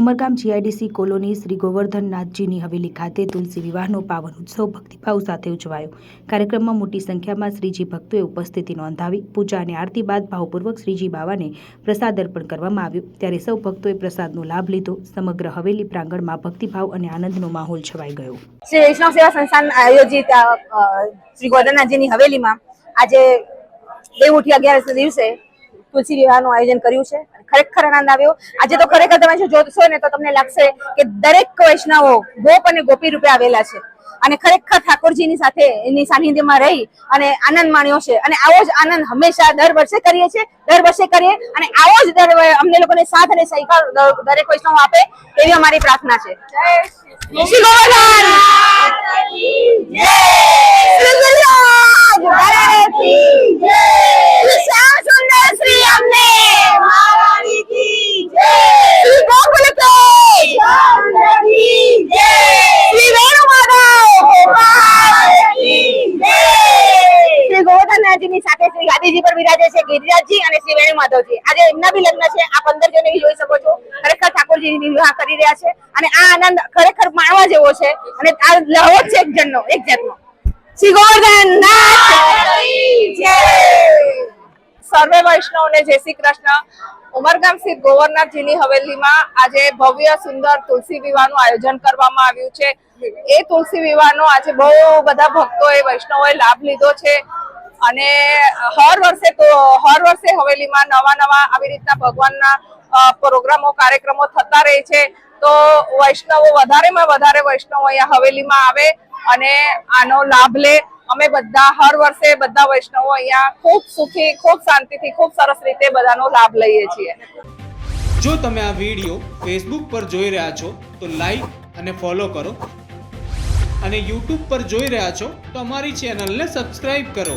Umargam GIDC colony Shri ગોવર્ધનનાથજીની હવેલી ખાતે તુલસી વિવાહનો પાવન ઉત્સવ ભક્તિભાવ સાથે ઉજવાયો. કાર્યક્રમમાં મોટી સંખ્યામાં શ્રીજી ભક્તોએ ઉપસ્થિતિ નોંધાવી, પૂજા અને આરતી બાદ ભાવપૂર્વક શ્રીજી બાવાને પ્રસાદ અર્પણ કરવામાં આવ્યું. ત્યારે સૌ ભક્તોએ પ્રસાદનો લાભ લીધો. સમગ્ર હવેલી પ્રાંગણમાં ભક્તિભાવ અને આનંદનો માહોલ છવાઈ ગયો. શ્રી વૈષ્ણવ સેવા સંસ્થાન આયોજિત શ્રી ગોવર્ધનનાથજીની હવેલીમાં આજે દેવઉઠી અગિયારસ દિવસે તુલસી વિવાહનું આયોજન કર્યું છે ખરેખર આનંદ આવ્યો. આજે તો ખરેખર તમે જો જોશો ને તો તમને લાગશે કે દરેક વૈષ્ણવો ગોપ અને ગોપી રૂપે આવેલા છે. અને ખરેખર ઠાકોરજીની સાથે એની સાનિધ્યમાં રહી અને આનંદ માણ્યો છે. અને આવો જ આનંદ હંમેશા દર વર્ષે કરીએ છીએ. દર વર્ષે કરીએ અને આવો જ દર અમને લોકોને સાથ અને સહકાર દરેક વૈષ્ણવ આપે એવી અમારી પ્રાર્થના છે. શ્રી ગોવર્ધન! શ્રી ગિરિરાજ મહારાજની જય! શ્રી શ્યામ સુંદર શ્રી અમને મહારાણી કી જય! શ્રી ગોકુલ પ્રેમ કી જય! શ્રી વેણુમાધવ ગોપાલ કી જય! શ્રી ગોવર્ધનનાથજીની સાથે શ્રી ગાંધીજી પર બિરાજે છે, ગિરિરાજજી અને શ્રી વેણુમાધવજી આજે એમના બી લગ્ન છે આ પંદર જણ જોઈ શકો છો. ખરેખર ઠાકોરજી વિવાહ કરી રહ્યા છે અને આ આનંદ ખરેખર માણવા જેવો છે અને આ લહો છે એક જણનો, એક જાતનો. શ્રી ગોવર્ધન સર્વે વૈષ્ણવને જય શ્રી કૃષ્ણ. ઉમરગામ સ્થિત ગોવર્ધનજીની હવેલીમાં આજે ભવ્ય, સુંદર તુલસી વિવાહનું આયોજન કરવામાં આવ્યું છે. એ તુલસી વિવાહનો આજે બહુ બધા ભક્તોએ, વૈષ્ણવોએ લાભ લીધો છે. અને હર વર્ષે તો હર વર્ષે હવેલીમાં નવા નવા આવી રીતના ભગવાનના પ્રોગ્રામો, કાર્યક્રમો થતા રહે છે. તો વૈષ્ણવો વધારેમાં વધારે વૈષ્ણવો અહીંયા હવેલીમાં આવે અને આનો લાભ લે. અમે બધા હર વર્ષે બધા વૈષ્ણવો અહીંયા ખૂબ સુખી, ખૂબ શાંતિથી, ખૂબ સરસ રીતે બધાનો લાભ લઈએ છીએ. જો તમે આ વીડિયો ફેસબુક પર જોઈ રહ્યા છો, તો લાઈક અને ફોલો કરો. અને યુટ્યુબ પર જોઈ રહ્યા છો, તો અમારી ચેનલને સબસ્ક્રાઇબ કરો.